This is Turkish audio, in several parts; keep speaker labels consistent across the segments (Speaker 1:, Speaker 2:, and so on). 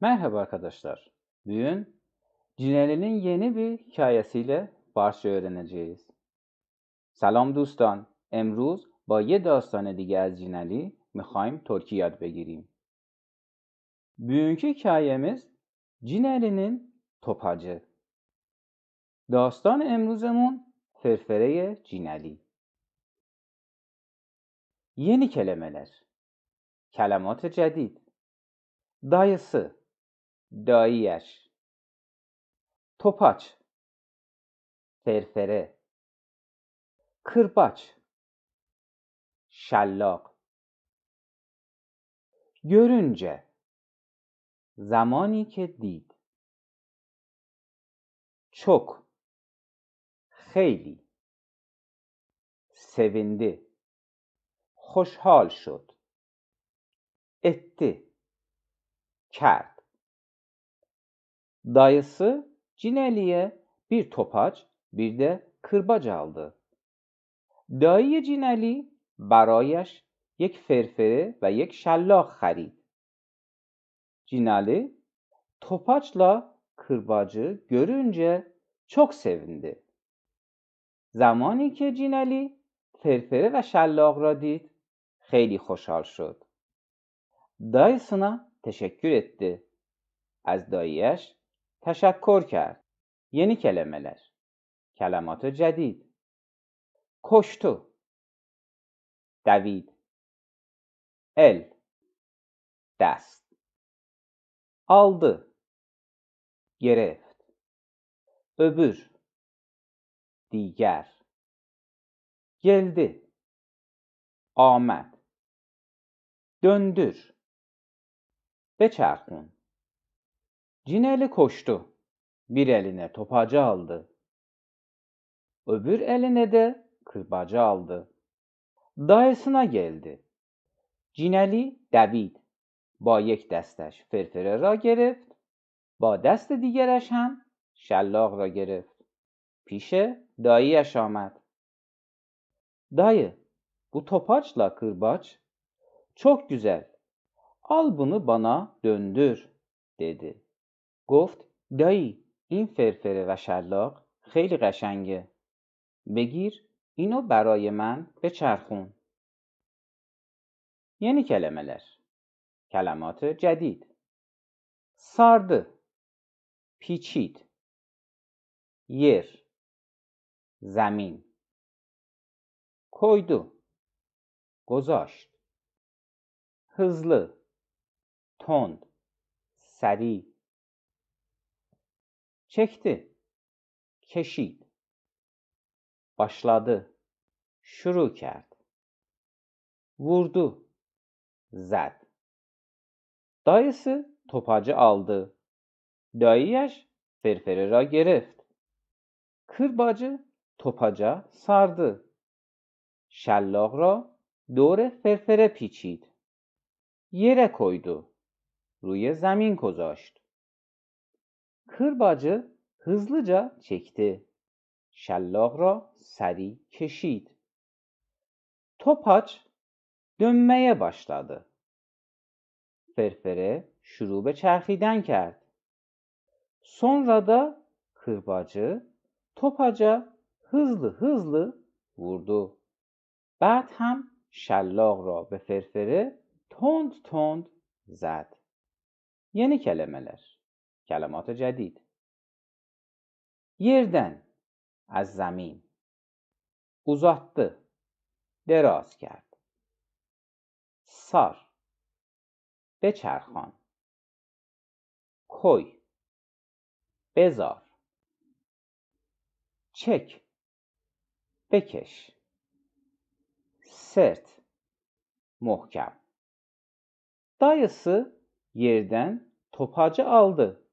Speaker 1: Merhaba arkadaşlar. Bugün Cineli'nin yeni bir hikayesiyle Farsça öğreneceğiz. Selam دوستان. امروز با یه داستان دیگه از Cineli می‌خوایم ترکی یاد بگیریم. Bugünkü hikayemiz Cineli'nin topacı. Dastan emruzemon Ferfere Cineli. Yeni kelimeler. Kelimat cedid. Dayısı داییش توپاچ. فرفره. کırbaç شلاق. گرونجه زمانی که دید. چک خیلی. سوینده. خوشحال شد. اته. کرد. Dayısı Cineli'ye bir topaç bir de kırbaç aldı. دایی جینلی برایش یک فرفره و یک شلاق خرید. Cinali topaçla kırbacı görünce çok sevindi. زمانی که جینلی فرفره و شلاق را دید خیلی خوشحال شد. Dayısına teşekkür etti. از داییش تشکر کرد. یعنی کلمهler. کلمات جدید. کشتو دوید el dest aldı گرفت öbür diğer geldi آمد döndür Beçerkun. Cineli koştu. Bir eline topacı aldı. Öbür eline de kırbacı aldı. Dayısına geldi. Cineli دوید. با یک دستش فرفره را گرفت با دست دیگرش هم شلاق را گرفت پیش dayıyش آمد Dayı bu topaçla kırbaç çok güzel Al bunu bana döndür dedi. گفت دایی این فرفره و شلاق خیلی قشنگه. بگیر اینو برای من بچرخون. Yeni kelimeler. Kelimat-ı cedid. Sardı. پیچید. yer. زمین. koydu. گذاشت. hızlı. تند سریع Çekti. کشید. başladı. شروع کرد. vurdu. زد. دایسه تپاجه aldı. داییش فرفره را گرفت. کرباجه تپاجه سرد. شلاق را دور فرفره پیچید. یره کویدو. روی زمین گذاشت. kırbacı hızlıca çekti. Şallak را سریع کشید. Topaç dönmeye başladı. Ferfere şurubu به çarxiden کرد. Sonra da kırbacı topaca hızlı hızlı vurdu. بعد هم شلاق را به فرفره تند تند زد. Yeni kelimeler. کلمات جدید. یردن از زمین. uzattı دراز کرد. سار. بچرخان. کوی. بزار. چک. بکش. سرت. محکم. دایسی یردن. topacı aldı.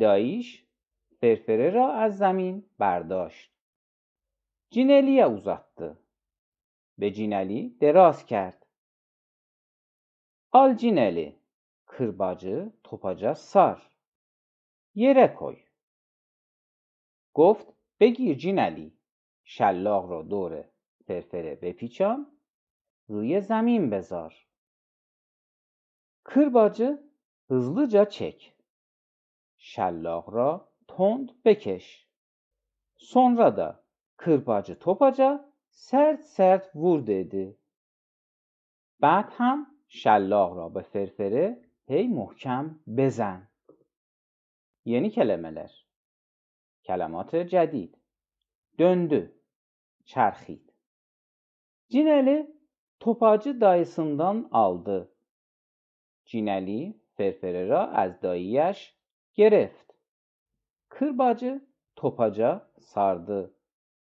Speaker 1: داییش فرفره را از زمین برداشت. جینلیه uzattı. به جینلی دراز کرد. Al cineli. Kırbacı topaca sar. Yere koy. گفت بگیر جینلی. شلاق را دور فرفره بپیچان. روی زمین بذار. Kırbacı hızlıca çek. Şellak ra tond bekeş. Sonra da kırbacı topaca sert sert vur dedi. بعد هم شلاق را به فرفره هی محکم بزن. Yeni kelimeler. Kelimat cedid. Döndü. Çerhid. Cineli topacı dayısından aldı. Cineli فرفره را از داییش گرفت. Kırbacı topaca sardı.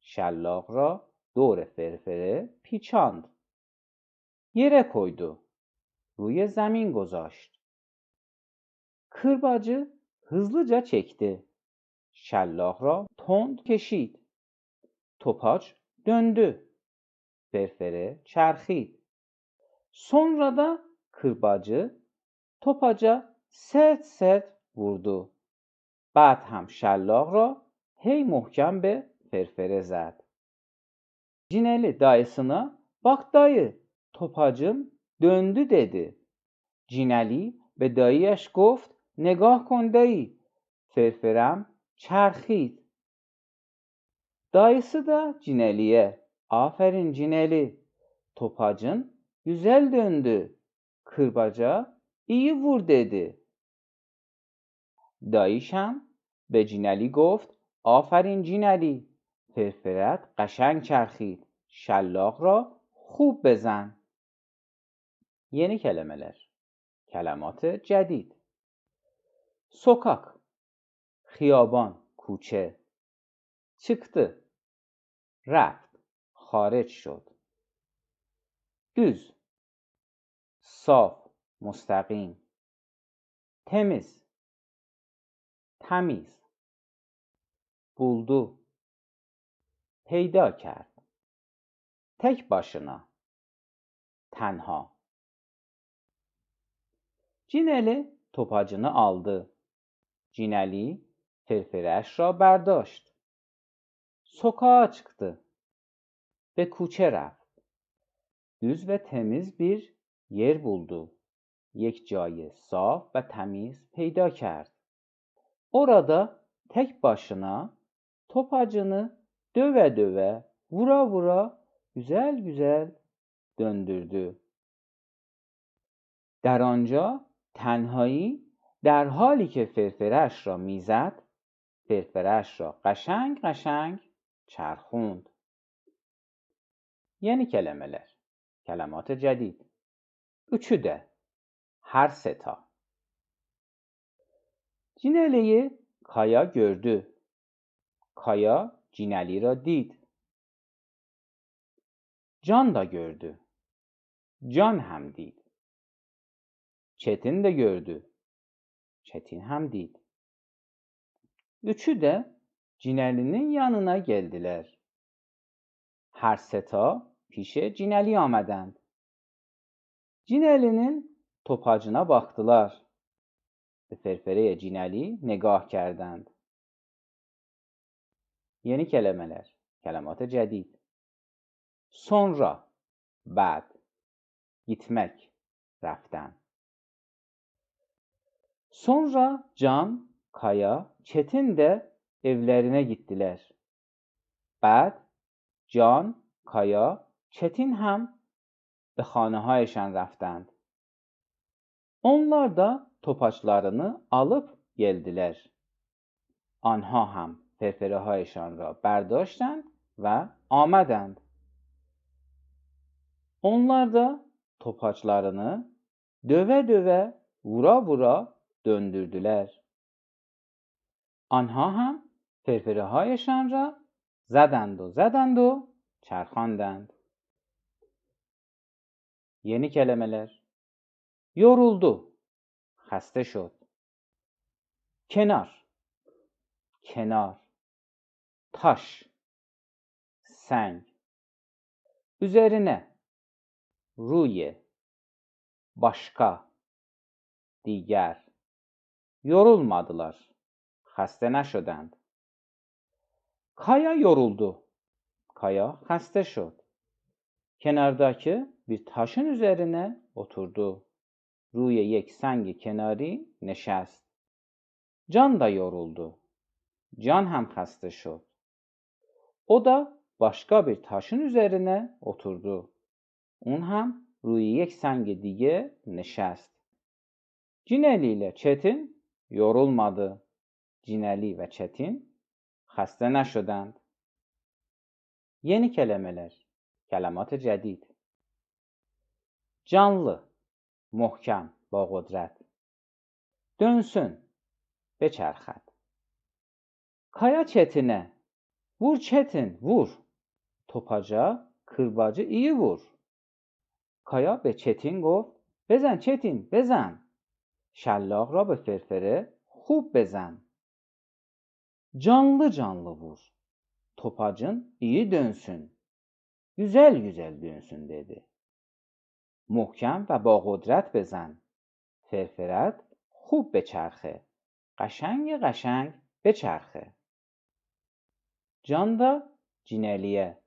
Speaker 1: Şellak را دور فرفره پیچاند. Yere koydu. Ruye zemin گذاشت. Kırbacı hızlıca çekti. Şellak را تند کشید. Topaç döndü. Ferfere çerhid. Sonra da kırbacı topaca sert sert vurdu. بعد هم شلاق را هی محکم به فرفره زد. Cineli dayısına bak dayı topacım döndü dedi. Cineli به داییش گفت نگاه کن دایی فرفرم چرخید Dayısı da Cineli'ye aferin Cineli topacın güzel döndü kırbaca iyi vur dedi. داییشم به جینلی گفت آفرین جینلی فرفرت قشنگ چرخید شلاق را خوب بزن Yeni kelimeler. Kelimat cedid. Sokak. Hiyaban, کوچه. Çıktı. رفت. خارج شد. düz. صاف. مستقیم. temiz. temiz. buldu. پیدا کرد. tek başına. tenha. Cineli topacını aldı. Cineli فرفرش را برداشت. Sokağa çıktı. Ve کوچه رفت. Düz ve temiz bir yer buldu. یک جای صاف و temiz پیدا کرد. Orada tek başına topacını döve döve, vura vura güzel güzel döndürdü. در آنجا تنهایی در حالی که فرفرش را می‌زد فرفرش را قشنگ قشنگ چرخوند yeni kelimeler kelimat cedid üçü de her seta Cineli'yi Kaya gördü. Kaya Cinelira did. Can da gördü. Can hem did. Çetin de gördü. Çetin hem did. Üçü de Cinelinin yanına geldiler. Her seta pişe Cineli amedend. Cinelinin topacına baktılar. به فرفره جینالی نگاه کردند یعنی کلملر کلمات جدید سونرا بعد گیتمک رفتن Sonra جان، کایا، چتین ده، evlerine gittiler. بعد جان، کایا، چتین هم به خانه هایشان رفتند. Onlar da topaçlarını alıp geldiler. آنها هم فرفره هایشان را برداشتند و آمدند. Onlar da topaçlarını döve döve, vura vura döndürdüler. آنها هم فرفره هایشان را زدند و زدند و çarxandand. Yeni kelimeler. Yoruldu. Xəstə şod. Kenar. Kenar. Taş. Seng. Üzerine. Ruye. Başka. Diğer. Yorulmadılar. خسته نشدند. Kaya yoruldu. Kaya hasta şod. Kenardaki bir taşın üzerine oturdu. روی یک سنگ کناری نشست. Can da yoruldu. Can hem خسته شد. O da başka bir taşın üzerine oturdu. Un hem روی یک سنگ دیگه نشست. Cineli ile Çetin yorulmadı. Cineli ve Çetin خسته نشدند. Yeni kelimeler. Kelimat-ı cedid. Canlı, muhkem, با قدرت. Dönsün, beçerxet. Kaya Çetin'e, vur Çetin, vur. Topaca, kırbacı iyi vur. Kaya به چتین گفت بزن چتین بزن شلاق را به فرفره خوب بزن Canlı canlı vur. Topacın iyi dönsün. Güzel güzel dönsün dedi. محکم و با قدرت بزن. فرفرت خوب بچرخه. قشنگ قشنگ بچرخه. Da Cineli'ye.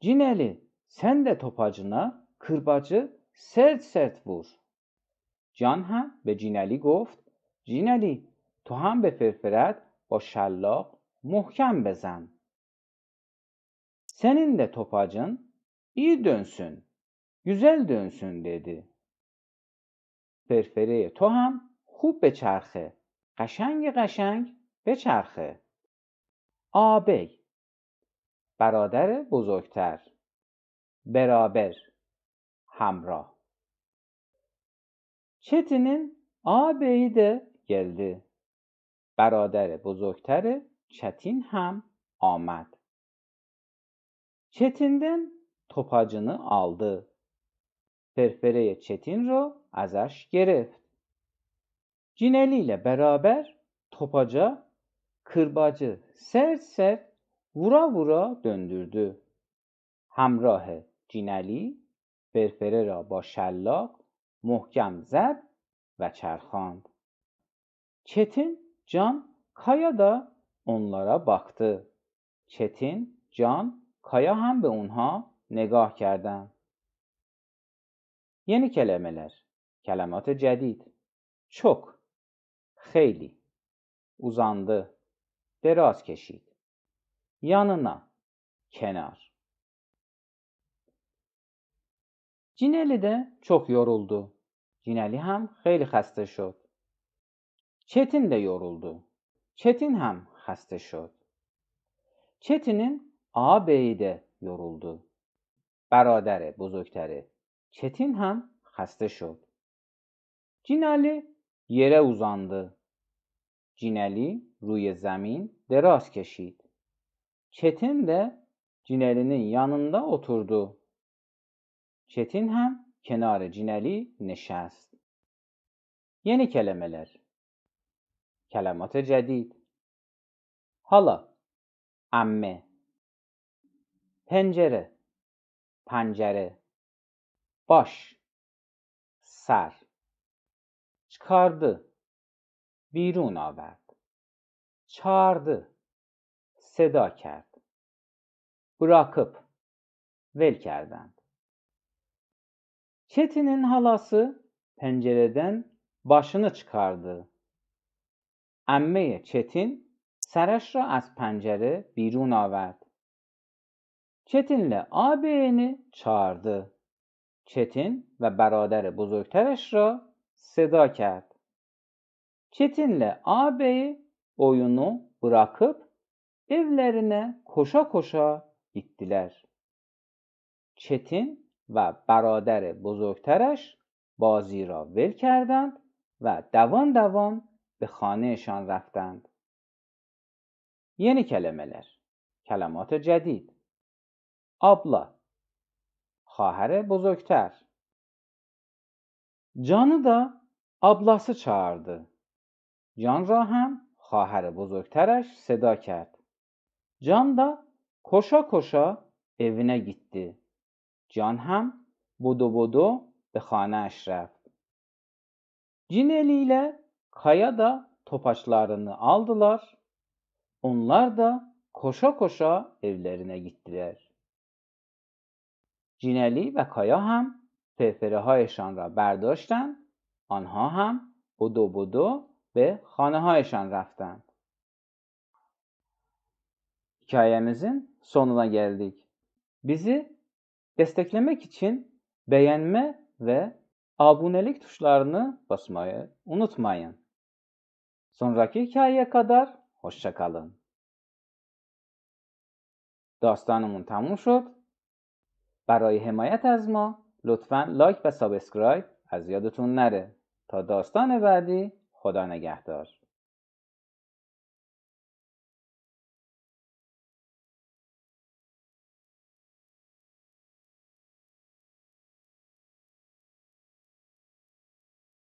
Speaker 1: Cineli sen de topacına kırbacı sert sert vur. Can هم به جینلی گفت جینلی تو هم به فرفرت با شلاق محکم بزن. Senin de topacın iyi dönsün, güzel dönsün dedi. فرفره تو هم خوب بچرخه. قشنگ قشنگ بچرخه. آبی برادر بزرگتر beraber hamra. Çetin'in ağabeyi de geldi. برادر بزرگتر Çetin hem آمد. Çetin'den topacını aldı. فرفره چتین رو ازش گرفت. جینلیله برابر توپاجا کرباجی سر سر ورا ورا دندردو همراه جینلی فرفره را با شلاق محکم زد و چرخاند. چتین جان کایا دا؟ اونلارا باختی چتین جان کایا هم به اونها نگاه کردند. Yeni kelimeler. Kelimat cedid. Çok. Xeyli. Uzandı. Deraz keşid. Yanına. Kenar. Cineli de çok yoruldu. Cineli hem خیلی خسته شد. Çetin de yoruldu. Çetin hem خسته شد. Çetin'in ağabeyi de yoruldu. برادر بزرگتره Çetin hem hasta şod. Cinali yere uzandı. Cinali روی زمین دراز کشید. چتین de Cinali'nin yanında oturdu. چتین هم کنار جینالی نشست. یعنی کلملر کلمات جدید حالا امه پنجره پنجره baş, سر çıkardı, بیرون آورد çağırdı, seda کرد bırakıp vel کردند Çetin'in halası pencereden başını çıkardı. Amme Çetin سرش را از پنجره بیرون آورد. چتینle ağabeyini çağırdı. چتین و برادر بزرگترش را صدا کرد. چتین له آبی اویونو براکب ایولرینه کشا کشا گیتدیلر. چتین و برادر بزرگترش بازی را ول کردند و دوان دوان به خانهشان رفتند. یعنی کلمه لر. کلمات جدید. آبلا خواهر بزرگتر. Can'ı da ablası çağırdı. Can را هم خواهر بزرگترش صدا کرد. Can da koşa koşa evine gitti. Can hem bodo bodo به خانهاش رفت. Cineli ile Kaya da topaçlarını aldılar. Onlar da koşa koşa evlerine gittiler. Cineli ve Kaya hem فرفره هایشان را برداشتند آنها هم بدو بدو به خانه هایشان رفتند. Hikayemizin sonuna geldik. Bizi desteklemek için beğenme ve abonelik tuşlarını basmayı unutmayın. Sonraki hikayeye kadar hoşça kalın. داستانمون تموم شد برای حمایت از ما لطفا لایک و سابسکرایب از یادتون نره. تا داستان بعدی خدا نگهدار.